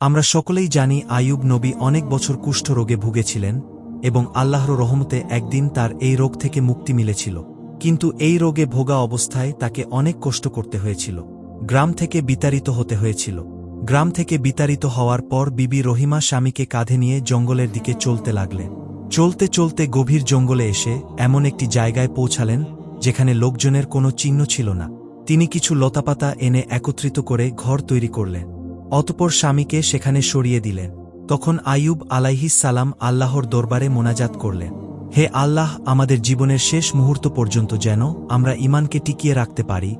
আমরা সকলেই জানি আয়ুব নবী অনেক বছর কুষ্ঠ রোগে ভুগেছিলেন এবং আল্লাহর রহমতে একদিন তার এই রোগ থেকে মুক্তি মিলেছিল। কিন্তু এই রোগে ভোগা অবস্থায় তাকে অনেক কষ্ট করতে হয়েছিল। গ্রাম থেকে বিতাড়িত হতে হয়েছিল। গ্রাম থেকে বিতাড়িত হওয়ার পর বিবি রহিমা স্বামীকে কাঁধে নিয়ে জঙ্গলের দিকে চলতে লাগলেন। চলতে চলতে গভীর জঙ্গলে এসে এমন একটি জায়গায় পৌঁছালেন, যেখানে লোকজনের কোনো চিহ্ন ছিল না। তিনি কিছু লতাপাতা এনে একত্রিত করে ঘর তৈরি করলেন। অতপর স্বামীকে সেখানে সরিয়ে দিলেন। তখন আইয়ুব আলাইহিস সালাম আল্লাহর দরবারে মোনাজাত করলেন। হে আল্লাহ, আমাদের জীবনের শেষ মুহূর্ত পর্যন্ত যেন আমরা ইমানকে টিকিয়ে রাখতে পারি,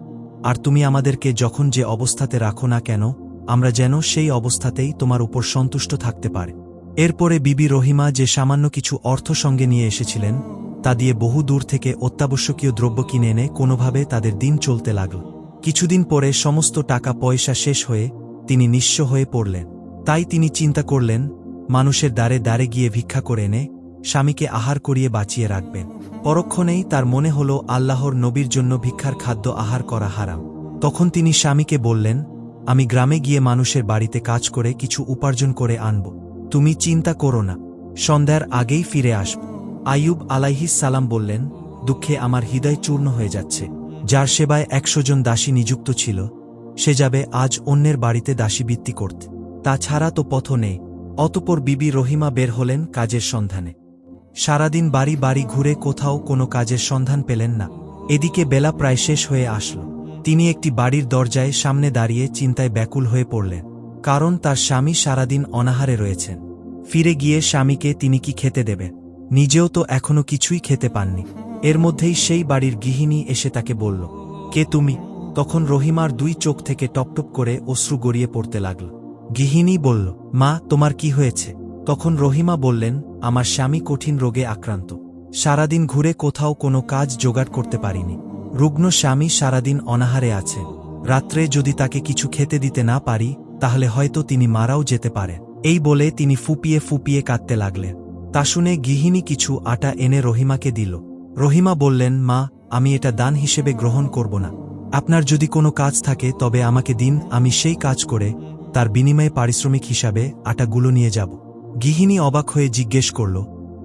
আর তুমি আমাদেরকে যখন যে অবস্থাতে রাখো না কেন, আমরা যেন সেই অবস্থাতেই তোমার উপর সন্তুষ্ট থাকতে পারে। এরপরে বিবি রহিমা যে সামান্য কিছু অর্থ সঙ্গে নিয়ে এসেছিলেন, তা দিয়ে বহু দূর থেকে অত্যাবশ্যকীয় দ্রব্য কিনে এনে কোনোভাবে তাদের দিন চলতে লাগল। কিছুদিন পরে সমস্ত টাকা পয়সা শেষ হয়ে তিনি নিঃস্ব হয়ে পড়লেন। তাই তিনি চিন্তা করলেন, মানুষের দ্বারে দ্বারে গিয়ে ভিক্ষা করে এনে স্বামীকে আহার করিয়ে বাঁচিয়ে রাখবেন। পরক্ষণেই তার মনে হল আল্লাহর নবীর জন্য ভিক্ষার খাদ্য আহার করা হারাম। তখন তিনি স্বামীকে বললেন, আমি গ্রামে গিয়ে মানুষের বাড়িতে কাজ করে কিছু উপার্জন করে আনব। তুমি চিন্তা করো না। সন্ধ্যার আগেই ফিরে আসব। আইয়ুব আলাইহিস সালাম বললেন, দুঃখে আমার হৃদয় চূর্ণ হয়ে যাচ্ছে। যার সেবায় একশো জন দাসী নিযুক্ত ছিল সে যাবে আজ অন্যের বাড়িতে দাসীবৃত্তি করতে। তাছাড়া তো পথ নেই। অতপর বিবি রহিমা বের হলেন কাজের সন্ধানে। সারাদিন বাড়ি বাড়ি ঘুরে কোথাও কোনো কাজের সন্ধান পেলেন না। এদিকে বেলা প্রায় শেষ হয়ে আসল। তিনি একটি বাড়ির দরজায় সামনে দাঁড়িয়ে চিন্তায় ব্যাকুল হয়ে পড়লেন। কারণ তার স্বামী সারাদিন অনাহারে রয়েছেন। ফিরে গিয়ে স্বামীকে তিনি কি খেতে দেবেন? নিজেও তো এখনও কিছুই খেতে পাননি। এর মধ্যেই সেই বাড়ির গৃহিণী এসে তাকে বলল, কে তুমি? তখন রহিমার দুই চোখ থেকে টপটপ করে অশ্রু গড়িয়ে পড়তে লাগল। গৃহিণী বলল, মা, তোমার কি হয়েছে? তখন রহিমা বললেন, আমার স্বামী কঠিন রোগে আক্রান্ত। সারাদিন ঘুরে কোথাও কোনো কাজ জোগাড় করতে পারিনি। রুগ্ন স্বামী সারাদিন অনাহারে আছে রাত্রে যদি তাকে কিছু খেতে দিতে না পারি, তাহলে হয়তো তিনি মারাও যেতে পারেন। এই বলে তিনি ফুপিয়ে ফুপিয়ে কাঁদতে লাগলেন। তা শুনে গৃহিণী কিছু আটা এনে রহিমাকে দিল। রহিমা বললেন, মা, আমি এটা দান হিসেবে গ্রহণ করব না। আপনার যদি কোনো কাজ থাকে, তবে আমাকে দিন, আমি সেই কাজ করে, তার বিনিময়ে পারিশ্রমিক হিসাবে আটাগুলো নিয়ে যাব। গৃহিণী অবাক হয়ে জিজ্ঞেস করল,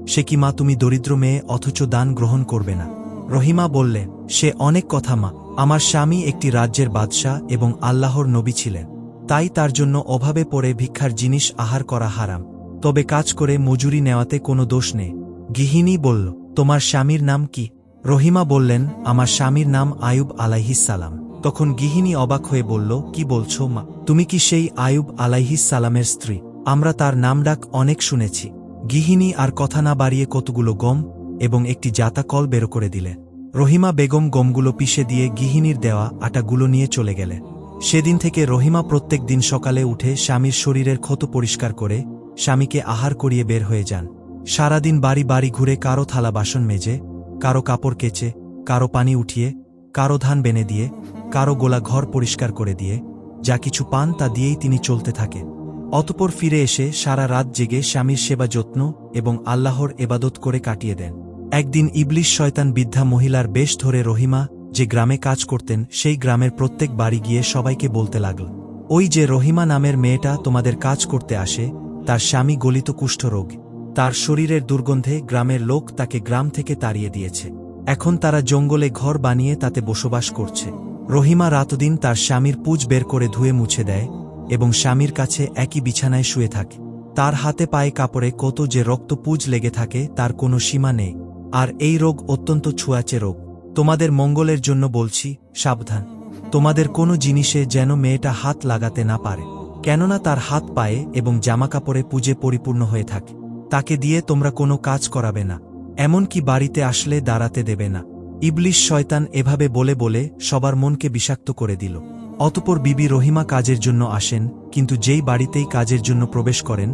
সে কি মা তুমি দরিদ্র মেয়ে, অথচ দান গ্রহণ করবে না? রহিমা বললেন সে অনেক কথা মা, আমার স্বামী একটি রাজ্যের বাদশাহ এবং আল্লাহর নবী ছিলেন। তাই তার জন্য অভাবে পড়ে ভিক্ষার জিনিস আহার করা হারাম। তবে কাজ করে মজুরি নেওয়াতে কোনো দোষ নেই। গৃহিণী বলল, তোমার স্বামীর নাম কি? রহিমা বললেন, আমার স্বামীর নাম আয়ুব আলাইহিস সালাম। তখন গৃহিণী অবাক হয়ে বলল, কি বলছো মা? তুমি কি সেই আয়ুব আলাইহিস সালামের স্ত্রী? আমরা তার নাম ডাক অনেক শুনেছি। গৃহিণী আর কথা না বাড়িয়ে কতগুলো গম এবং একটি জাতা কল বের করে দিলে। রহিমা বেগম গমগুলো পিষে দিয়ে গৃহিণীর দেওয়া আটাগুলো নিয়ে চলে গেলেন সেদিন থেকে রহিমা প্রত্যেক দিন সকালে উঠে স্বামীর শরীরের ক্ষত পরিষ্কার করে স্বামীকে আহার করিয়ে বের হয়ে যান। সারাদিন বাড়ি বাড়ি ঘুরে কারও থালা বাসন মেজে কারও কাপড় কেচে, কারও পানি উঠিয়ে, কারও ধান বেনে দিয়ে, কারও গোলা ঘর পরিষ্কার করে দিয়ে, যা কিছু পান তা দিয়েই তিনি চলতে থাকেন। অতপর ফিরে এসে সারা রাত জেগে স্বামীর সেবা যত্ন এবং আল্লাহর এবাদত করে কাটিয়ে দেন। একদিন ইবলিশ শয়তান বৃদ্ধা মহিলার বেশ ধরে রহিমা যে গ্রামে কাজ করতেন, সেই গ্রামের প্রত্যেক বাড়ি গিয়ে সবাইকে বলতে লাগল, ওই যে রহিমা নামের মেয়েটা তোমাদের কাজ করতে আসে, তার স্বামী গলিত কুষ্ঠরোগ। তার শরীরের দুর্গন্ধে গ্রামের লোক তাকে গ্রাম থেকে তাড়িয়ে দিয়েছে। এখন তারা জঙ্গলে ঘর বানিয়ে তাতে বসবাস করছে। রহিমা রাতদিন তার স্বামীর পুজ বের করে ধুয়ে মুছে দেয় এবং স্বামীর কাছে একই বিছানায় শুয়ে থাকে। তার হাতে পায়ে কাপড়ে কত যে রক্ত পুজ লেগে থাকে তার কোনো সীমা নেই। আর এই রোগ অত্যন্ত ছুঁয়াচে রোগ। তোমাদের মঙ্গলের জন্য বলছি, সাবধান। তোমাদের কোনো জিনিসে যেন মেয়েটা হাত লাগাতে না পারে। কেননা তার হাত পায়ে এবং জামাকাপড়ে পুজে পরিপূর্ণ হয়ে থাকে। তাকে দিয়ে তোমরা কোনো কাজ করাবে না, এমনকি বাড়িতে আসলে দাঁড়াতে দেবে না। ইবলিশ শয়তান এভাবে বলে বলে সবার মনকে বিষাক্ত করে দিল। অতপর বিবি রহিমা কাজের জন্য আসেন, কিন্তু যেই বাড়িতেই কাজের জন্য প্রবেশ করেন,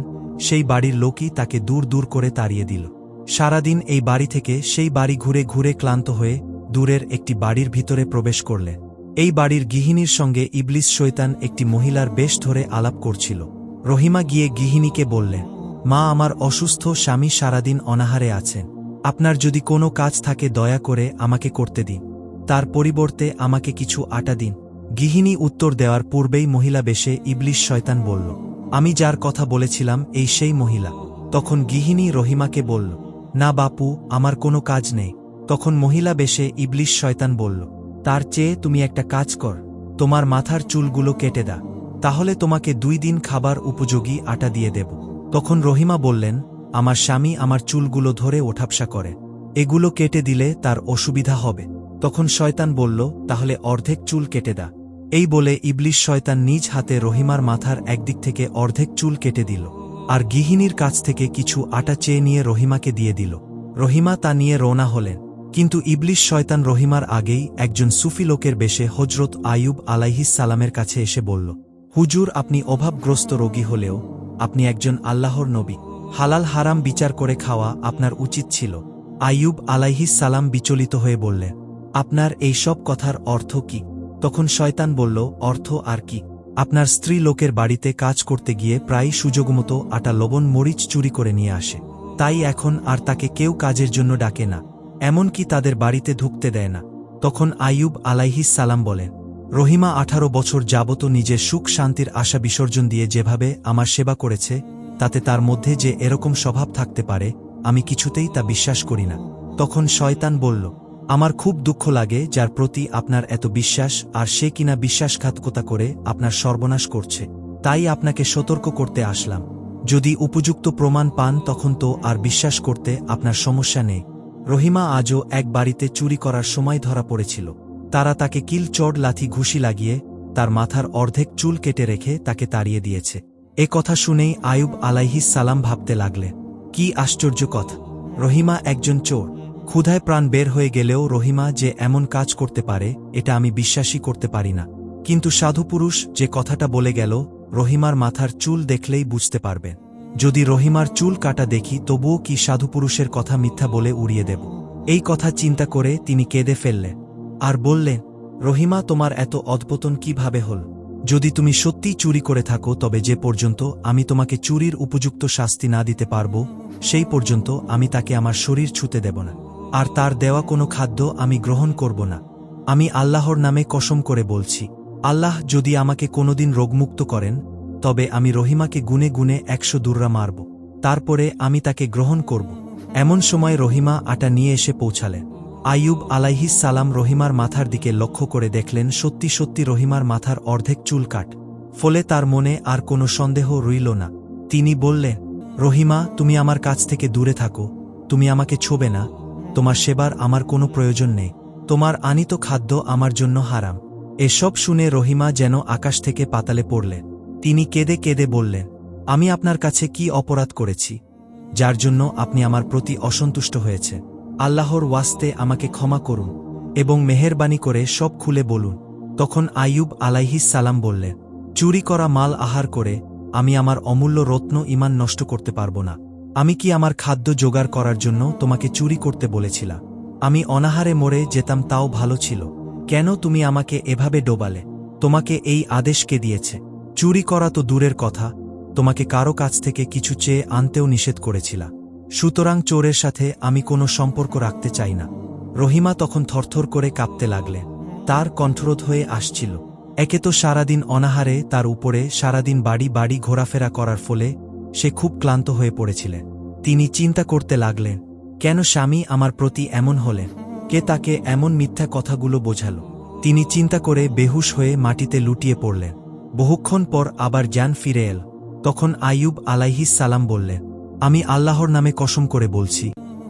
সেই বাড়ির লোকই তাকে দূর দূর করে তাড়িয়ে দিল। সারাদিন এই বাড়ি থেকে সেই বাড়ি ঘুরে ঘুরে ক্লান্ত হয়ে দূরের একটি বাড়ির ভিতরে প্রবেশ করলেন এই বাড়ির গৃহিণীর সঙ্গে ইবলিস শৈতান একটি মহিলার বেশ ধরে আলাপ করছিল। রহিমা গিয়ে গৃহিণীকে বললেন মা আমার অসুস্থ স্বামী সারাদিন অনাহারে আছেন আপনার যদি কোনো কাজ থাকে দয়া করে আমাকে করতে দিন। তার পরিবর্তে আমাকে কিছু আটা দিন। গৃহিণী উত্তর দেওয়ার পূর্বেই মহিলা বেশে ইবলিশ শয়তান বলল, আমি যার কথা বলেছিলাম, এই সেই মহিলা। তখন গৃহিণী রহিমাকে বলল, না বাপু, আমার কোনো কাজ নেই। তখন মহিলা বেশে ইবলিশ শয়তান বলল, তার চেয়ে তুমি একটা কাজ কর। তোমার মাথার চুলগুলো কেটে দা। তাহলে তোমাকে দুই দিন খাবার উপযোগী আটা দিয়ে দেব। তখন রহিমা বললেন, আমার স্বামী আমার চুলগুলো ধরে ওঠাপসা করে। এগুলো কেটে দিলে তার অসুবিধা হবে। তখন শয়তান বলল, তাহলে অর্ধেক চুল কেটে দা। এই বলে ইবলিশ শয়তান নিজ হাতে রহিমার মাথার একদিক থেকে অর্ধেক চুল কেটে দিল, আর গৃহিণীর কাছ থেকে কিছু আটা চেয়ে নিয়ে রহিমাকে দিয়ে দিল। রহিমা তা নিয়ে রওনা হলেন, কিন্তু ইবলিশ শয়তান রহিমার আগেই একজন সুফি লোকের বেশে হজরত আয়ুব আলাইহিস সালামের কাছে এসে বলল, হুজুর, আপনি অভাবগ্রস্ত রোগী হলেও আপনি একজন আল্লাহর নবী। হালাল হারাম বিচার করে খাওয়া আপনার উচিত ছিল। আইয়ুব আলাইহিস সালাম বিচলিত হয়ে বললেন আপনার এই সব কথার অর্থ কি? তখন শয়তান বলল, অর্থ আর কি? আপনার স্ত্রী লোকের বাড়িতে কাজ করতে গিয়ে প্রায় সুযোগমতো আটা, লবণ, মরিচ চুরি করে নিয়ে আসে। তাই এখন আর তাকে কেউ কাজের জন্য ডাকে না, এমনকি তাদের বাড়িতে ঢুকতে দেয় না। তখন আইয়ুব আলাইহিস সালাম বলেন রহিমা আঠারো বছর যাবত নিজের সুখ শান্তির আশা বিসর্জন দিয়ে যেভাবে আমার সেবা করেছে, তাতে তার মধ্যে যে এরকম স্বভাব থাকতে পারে, আমি কিছুতেই তা বিশ্বাস করি না। তখন শয়তান বলল, আমার খুব দুঃখ লাগে যার প্রতি আপনার এত বিশ্বাস, আর সে কিনা বিশ্বাসঘাতকতা করে আপনার সর্বনাশ করছে। তাই আপনাকে সতর্ক করতে আসলাম। যদি উপযুক্ত প্রমাণ পান, তখন তো আর বিশ্বাস করতে আপনার সমস্যা নেই। রহিমা আজও এক বাড়িতে চুরি করার সময় ধরা পড়েছিল। তারা তাকে কিল চড় লাথি ঘুষি লাগিয়ে তার মাথার অর্ধেক চুল কেটে রেখে তাকে তাড়িয়ে দিয়েছে। এ কথা শুনেই আয়ুব আলাইহিস সালাম ভাবতে লাগলে, কি আশ্চর্য কথা। রহিমা একজন চোর। ক্ষুধায় প্রাণ বের হয়ে গেলেও রহিমা যে এমন কাজ করতে পারে, এটা আমি বিশ্বাসই করতে পারি না। কিন্তু সাধুপুরুষ যে কথাটা বলে গেল, রহিমার মাথার চুল দেখলেই বুঝতে পারবেন যদি রহিমার চুল কাটা দেখি, তবুও কি সাধুপুরুষের কথা মিথ্যা বলে উড়িয়ে দেব? এই কথা চিন্তা করে তিনি কেঁদে ফেললেন আর বললেন, রহিমা, তোমার এত অদ্পতন কীভাবে হল? যদি তুমি সত্যিই চুরি করে থাকো, তবে যে পর্যন্ত আমি তোমাকে চুরির উপযুক্ত শাস্তি না দিতে পারব, সেই পর্যন্ত আমি তাকে আমার শরীর ছুতে দেব না। আর তার দেওয়া কোনো খাদ্য আমি গ্রহণ করব না। আমি আল্লাহর নামে কসম করে বলছি, আল্লাহ যদি আমাকে কোনোদিন রোগমুক্ত করেন, তবে আমি রহিমাকে গুনে গুনে একশো দুর্রা মারব। তারপরে আমি তাকে গ্রহণ করব। এমন সময় রহিমা আটা নিয়ে এসে পৌঁছালেন। আইয়ুব আলাইহিস সালাম রহিমার মাথার দিকে লক্ষ্য করে দেখলেন সত্যি সত্যি রহিমার মাথার অর্ধেক চুল কাট। ফলে তার মনে আর কোনো সন্দেহ রইল না। তিনি বললেন, রহিমা, তুমি আমার কাছ থেকে দূরে থাকো। তুমি আমাকে ছোবে না। তোমার সেবার আমার কোনো প্রয়োজন নেই। তোমার আনিত খাদ্য আমার জন্য হারাম। এসব শুনে রহিমা যেন আকাশ থেকে পাতালে পড়লেন তিনি কেঁদে কেঁদে বললেন, আমি আপনার কাছে কি অপরাধ করেছি? যার জন্য আপনি আমার প্রতি অসন্তুষ্ট হয়েছে আল্লাহর ওয়াস্তে আমাকে ক্ষমা করুন এবং মেহেরবানি করে সব খুলে বলুন। তখন আইয়ুব আলাইহিস সালাম বললেন চুরি করা মাল আহার করে আমি আমার অমূল্য রত্ন ইমান নষ্ট করতে পারব না। আমি কি আমার খাদ্য জোগাড় করার জন্য তোমাকে চুরি করতে বলেছিলাম আমি অনাহারে মরে যেতাম তাও ভালো ছিল। কেন তুমি আমাকে এভাবে ডোবালে? তোমাকে এই আদেশকে দিয়েছে? চুরি করা তো দূরের কথা। তোমাকে কারও কাছ থেকে কিছু চেয়ে আনতেও নিষেধ করেছিলা। সুতরাং চোরের সাথে আমি কোনো সম্পর্ক রাখতে চাই না। রহিমা তখন থরথর করে কাঁপতে লাগলেন তার কণ্ঠরোধ হয়ে আসছিল। একে তো সারাদিন অনাহারে, তার উপরে সারাদিন বাড়ি বাড়ি ঘোরাফেরা করার ফলে সে খুব ক্লান্ত হয়ে পড়েছিলেন তিনি চিন্তা করতে লাগলেন, কেন স্বামী আমার প্রতি এমন হলেন? কে তাকে এমন মিথ্যা কথাগুলো বোঝাল? তিনি চিন্তা করে বেহুশ হয়ে মাটিতে লুটিয়ে পড়লেন। বহুক্ষণ পর আবার জ্ঞান ফিরে এল। তখন আইয়ুব আলাইহিস সালাম বললেন আমি আল্লাহর নামে কসম করে বলছি।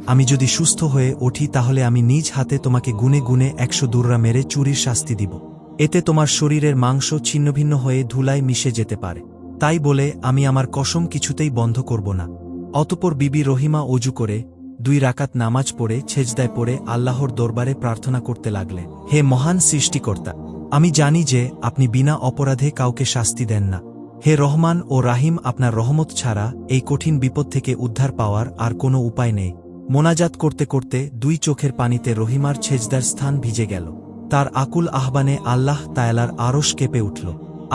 আমি যদি সুস্থ হয়ে উঠি তাহলে আমি নিজ হাতে তোমাকে গুনে গুনে একশো দুর্রা মেরে চুরির শাস্তি দিব। এতে তোমার শরীরের মাংস ছিন্নভিন্ন হয়ে ধুলায় মিশে যেতে পারে। তাই বলে, আমি আমার কসম কিছুতেই বন্ধ করব না। অতপর বিবি রহিমা অজু করে, দুই রাকাত নামাজ পড়ে ছেজদায় পড়ে আল্লাহর দরবারে প্রার্থনা করতে লাগলে হে মহান সৃষ্টিকর্তা, আমি জানি যে আপনি বিনা অপরাধে কাউকে শাস্তি দেন না। হে রহমান ও রাহিম, আপনার রহমত ছাড়া এই কঠিন বিপদ থেকে উদ্ধার পাওয়ার আর কোনো উপায় নেই। মোনাজাত করতে করতে দুই চোখের পানিতে রহিমার ছেজদার স্থান ভিজে গেল। তার আকুল আহ্বানে আল্লাহ তায়ালার আরশ কেঁপে উঠল।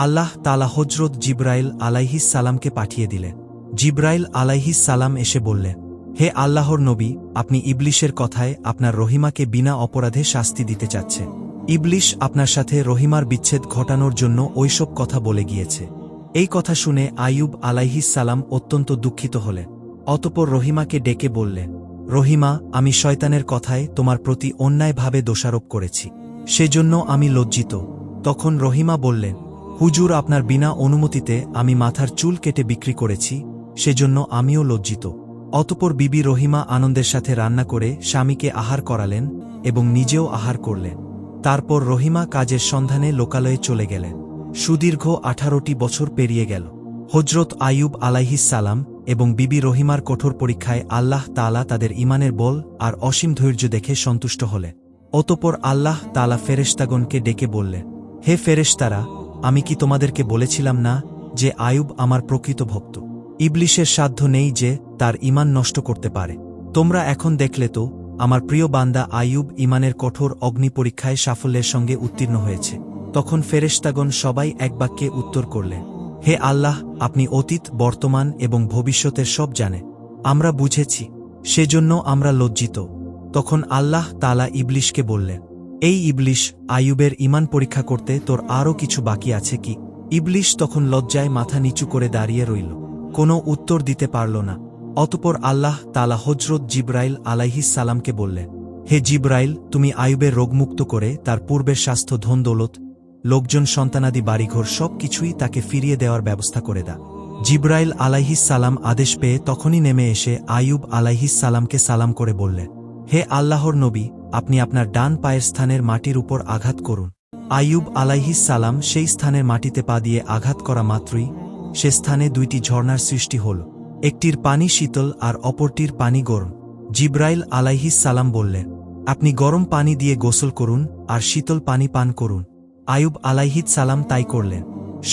আল্লাহ তালা হজরত জিব্রাইল আলাইহিস সালামকে পাঠিয়ে দিলেন। জিব্রাইল আলাইহিস সালাম এসে বললেন, হে আল্লাহর নবী, আপনি ইবলিশের কথায় আপনার রহিমাকে বিনা অপরাধে শাস্তি দিতে চাচ্ছেন ইবলিশ আপনার সাথে রহিমার বিচ্ছেদ ঘটানোর জন্য ওইসব কথা বলে গিয়েছে। এই কথা শুনে আলাইহিস সালাম অত্যন্ত দুঃখিত হলেন। অতপর রহিমাকে ডেকে বললেন রহিমা, আমি শয়তানের কথায় তোমার প্রতি অন্যায়ভাবে দোষারোপ করেছি। সেজন্য আমি লজ্জিত। তখন রহিমা বললেন হুজুর আপনার বিনা অনুমতিতে আমি মাথার চুল কেটে বিক্রি করেছি, সেজন্য আমিও লজ্জিত। অতপর বিবি রহিমা আনন্দের সাথে রান্না করে স্বামীকে আহার করালেন এবং নিজেও আহার করলেন। তারপর রহিমা কাজের সন্ধানে লোকালয়ে চলে গেলেন। সুদীর্ঘ আঠারোটি বছর পেরিয়ে গেল। হজরত আইয়ুব সালাম এবং বিবি রহিমার কঠোর পরীক্ষায় আল্লাহ তালা তাদের ইমানের বল আর অসীম ধৈর্য দেখে সন্তুষ্ট হলে অতপর আল্লাহ তালা ফেরেশতাগণকে ডেকে বললেন, হে ফেরেশতারা, আমি কি তোমাদেরকে বলেছিলাম না যে আয়ুব আমার প্রকৃত ভক্ত? ইবলিশের সাধ্য নেই যে তার ইমান নষ্ট করতে পারে। তোমরা এখন দেখলে তো, আমার প্রিয় বান্দা আয়ুব ইমানের কঠোর অগ্নি পরীক্ষায় সাফল্যের সঙ্গে উত্তীর্ণ হয়েছে। তখন ফেরেশতাগণ সবাই এক বাক্যে উত্তর করলেন, হে আল্লাহ, আপনি অতীত, বর্তমান এবং ভবিষ্যতের সব জানে। আমরা বুঝেছি, সেজন্য আমরা লজ্জিত। তখন আল্লাহ তালা ইবলিশকে বললেন, এই ইবলিশ আয়ুবের ইমান পরীক্ষা করতে তোর আরও কিছু বাকি আছে কি? ইবলিশ তখন লজ্জায় মাথা নিচু করে দাঁড়িয়ে রইল, কোনো উত্তর দিতে পারল না। অতপর আল্লাহ তালা হজরত জিব্রাইল আলাইহিস সালামকে বললেন, হে জিব্রাইল, তুমি আয়ুবের রোগমুক্ত করে তার পূর্বের স্বাস্থ্য ধন দৌলত লোকজন সন্তানাদি বাড়িঘর সব কিছুই তাকে ফিরিয়ে দেওয়ার ব্যবস্থা করে দা জিব্রাইল সালাম আদেশ পেয়ে তখনই নেমে এসে আয়ুব সালামকে সালাম করে বললেন হে আল্লাহর নবী, আপনি আপনার ডান পায়ের স্থানের মাটির উপর আঘাত করুন। আয়ুব সালাম সেই স্থানের মাটিতে পা দিয়ে আঘাত করা মাত্রই সে স্থানে দুইটি ঝর্ণার সৃষ্টি হল, একটির পানি শীতল আর অপরটির পানি গরম। জিব্রাইল সালাম বললেন, আপনি গরম পানি দিয়ে গোসল করুন আর শীতল পানি পান করুন। আয়ুব আলাইহিদ সালাম তাই করলেন।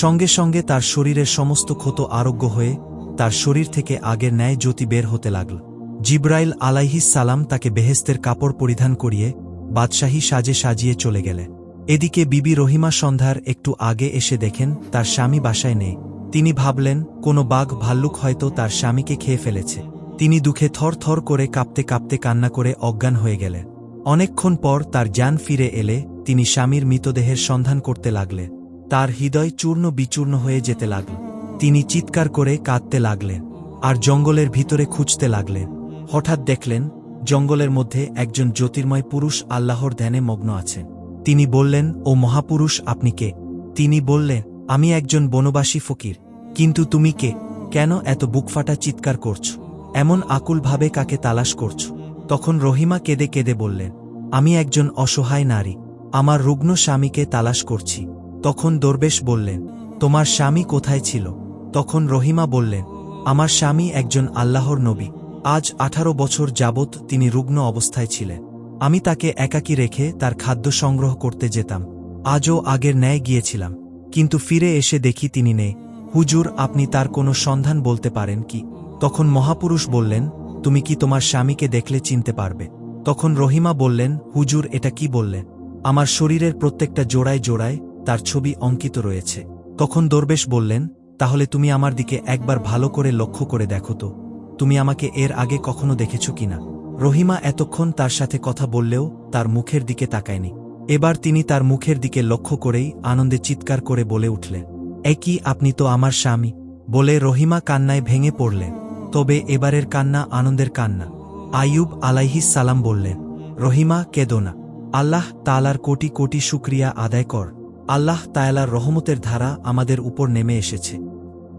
সঙ্গে সঙ্গে তার শরীরের সমস্ত ক্ষত আরোগ্য হয়ে তার শরীর থেকে আগের ন্যায় জ্যোতি বের হতে লাগল। জিব্রাইল আলাইহিস সালাম তাকে বেহেস্তের কাপড় পরিধান করিয়ে বাদশাহী সাজে সাজিয়ে চলে গেলেন। এদিকে বিবি রহিমা সন্ধ্যার একটু আগে এসে দেখেন তার স্বামী বাসায় নেই। তিনি ভাবলেন, কোনো বাঘ ভাল্লুক হয়তো তার স্বামীকে খেয়ে ফেলেছে। তিনি দুঃখে থর থর করে কাঁপতে কাঁপতে কান্না করে অজ্ঞান হয়ে গেলেন। অনেকক্ষণ পর তার যান ফিরে এলে তিনি স্বামীর মৃতদেহের সন্ধান করতে লাগলেন তার হৃদয় চূর্ণ বিচূর্ণ হয়ে যেতে লাগল। তিনি চিৎকার করে কাঁদতে লাগলেন, আর জঙ্গলের ভিতরে খুঁজতে লাগলেন। হঠাৎ দেখলেন, জঙ্গলের মধ্যে একজন জ্যোতির্ময় পুরুষ আল্লাহর ধ্যানে মগ্ন আছেন। তিনি বললেন, ও মহাপুরুষ, আপনি কে? তিনি বললেন, আমি একজন বনবাসী ফকির। কিন্তু তুমি কে? কেন এত বুকফাটা চিৎকার করছ? এমন আকুলভাবে কাকে তালাশ করছ? তখন রহিমা কেঁদে কেঁদে বললেন, আমি একজন অসহায় নারী। আমার রুগ্ন স্বামীকে তালাশ করছি। তখন দরবেশ বললেন, তোমার স্বামী কোথায় ছিল? তখন রহিমা বললেন, আমার স্বামী একজন আল্লাহর নবী। আজ আঠারো বছর যাবৎ তিনি রুগ্ন অবস্থায় ছিলেন। আমি তাকে একাকী রেখে তার খাদ্য সংগ্রহ করতে যেতাম। আজও আগের ন্যায় গিয়েছিলাম। কিন্তু ফিরে এসে দেখি তিনি নেই। হুজুর, আপনি তার কোনো সন্ধান বলতে পারেন কি? তখন মহাপুরুষ বললেন, তুমি কি তোমার স্বামীকে দেখলে চিনতে পারবে? তখন রহিমা বললেন, হুজুর, এটা কি বললেন? আমার শরীরের প্রত্যেকটা জোড়ায় জোড়ায় তার ছবি অঙ্কিত রয়েছে। তখন দরবেশ বললেন, তাহলে তুমি আমার দিকে একবার ভালো করে লক্ষ্য করে দেখো তো। তুমি আমাকে এর আগে কখনো দেখেছ কিনা রহিমা এতক্ষণ তার সাথে কথা বললেও তার মুখের দিকে তাকায়নি। এবার তিনি তার মুখের দিকে লক্ষ্য করেই আনন্দে চিৎকার করে বলে উঠলেন একই আপনি তো আমার স্বামী? বলে রহিমা কান্নায় ভেঙে পড়লেন। তবে এবারের কান্না আনন্দের কান্না। আইয়ুব আলাইহিস সালাম বললেন, রহিমা, কেদো না। আল্লাহ তালার কোটি কোটি শুক্রিয়া আদায় কর। আল্লাহ তায়ালার রহমতের ধারা আমাদের উপর নেমে এসেছে।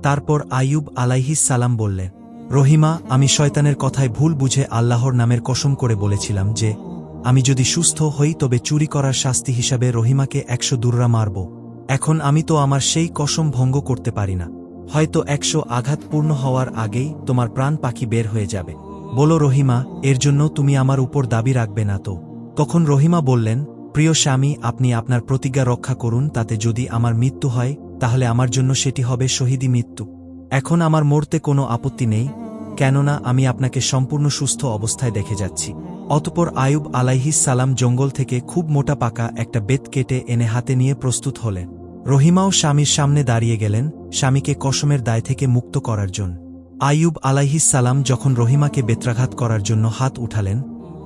তারপর আইয়ুব আলাইহিস সালাম বললেন, রহিমা, আমি শয়তানের কথায় ভুল বুঝে আল্লাহর নামের কসম করে বলেছিলাম যে, আমি যদি সুস্থ হই তবে চুরি করার শাস্তি হিসাবে রহিমাকে একশো দুর্রা মারব। এখন আমি তো আমার সেই কসম ভঙ্গ করতে পারি না। হয়তো একশো আঘাত পূর্ণ হওয়ার আগেই তোমার প্রাণ পাখি বের হয়ে যাবে। বলো রহিমা, এর জন্য তুমি আমার উপর দাবি রাখবে না তো? তখন রহিমা বললেন, প্রিয় স্বামী, আপনি আপনার প্রতিজ্ঞা রক্ষা করুন, তাতে যদি আমার মৃত্যু হয়, তাহলে আমার জন্য সেটি হবে শহীদি মৃত্যু। এখন আমার মরতে কোনো আপত্তি নেই, কেননা আমি আপনাকে সম্পূর্ণ সুস্থ অবস্থায় দেখে যাচ্ছি। অতপর আয়ুব আলাইহিস সালাম জঙ্গল থেকে খুব মোটা পাকা একটা বেত কেটে এনে হাতে নিয়ে প্রস্তুত হলেন। রহিমাও স্বামীর সামনে দাঁড়িয়ে গেলেন, স্বামীকে কসমের দায় থেকে মুক্ত করার জন্য। আয়ুব আলাইহিস সালাম যখন রহিমাকে বেত্রাঘাত করার জন্য হাত উঠালেন,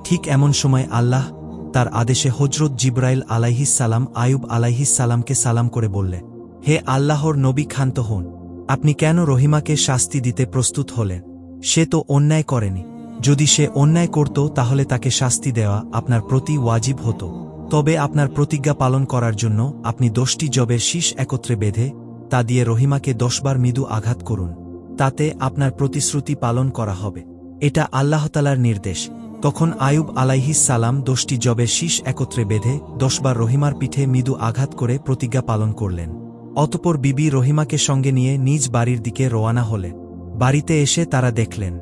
ঠিক এমন সময় আল্লাহ তার আদেশে হজরত জিব্রাইল আলাইহিস সালাম, আয়ুব আলাইহিস সালামকে সালাম করে বললে, হে আল্লাহর নবী ক্ষান্ত হন। আপনি কেন রহিমাকে শাস্তি দিতে প্রস্তুত হলেন? সে তো অন্যায় করেনি। যদি সে অন্যায় করত, তাহলে তাকে শাস্তি দেওয়া আপনার প্রতি ওয়াজিব হতো। তবে আপনার প্রতিজ্ঞা পালন করার জন্য আপনি দশটি জবের শীষ একত্রে বেঁধে, তা দিয়ে রহিমাকে দশবার মৃদু আঘাত করুন। তাতে আপনার প্রতিশ্রুতি পালন করা হবে। এটা আল্লাহতালার নির্দেশ। তখন আয়ুব আলাইহিস সালাম দশটি জবের শীষ একত্রে বেঁধে দশবার রহিমার পিঠে মৃদু আঘাত করে প্রতিজ্ঞা পালন করলেন। অতপর বিবি রহিমাকে সঙ্গে নিয়ে নিজ বাড়ির দিকে রওয়ানা হলেন। বাড়িতে এসে তারা দেখলেন,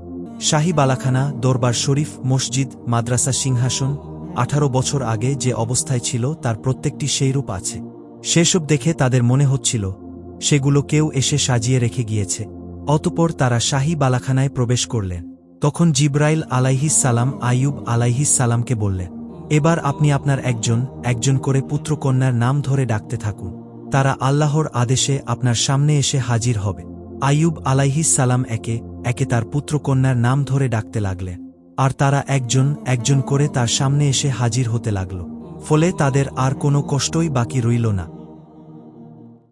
শাহী বালাখানা, দরবার শরীফ, মসজিদ, মাদ্রাসা সিংহাসন, আঠারো বছর আগে যে অবস্থায় ছিল তার প্রত্যেকটি সেইরূপ আছে। সেসব দেখে তাদের মনে হচ্ছিল, সেগুলো কেউ এসে সাজিয়ে রেখে গিয়েছে। অতপর তারা শাহী বালাখানায় প্রবেশ করলেন। তখন জিব্রাইল আলাইহিস সালাম আইয়ুব আলাইহিস সালামকে বললেন এবার আপনি আপনার একজন একজন করে পুত্রকন্যার নাম ধরে ডাকতে থাকুন। তারা আল্লাহর আদেশে আপনার সামনে এসে হাজির হবে। আইয়ুব আলাইহিস সালাম একে একে তার পুত্রকন্যার নাম ধরে ডাকতে লাগলেন আর তারা একজন একজন করে তার সামনে এসে হাজির হতে লাগল। ফলে তাদের আর কোনো কষ্টই বাকি রইল না।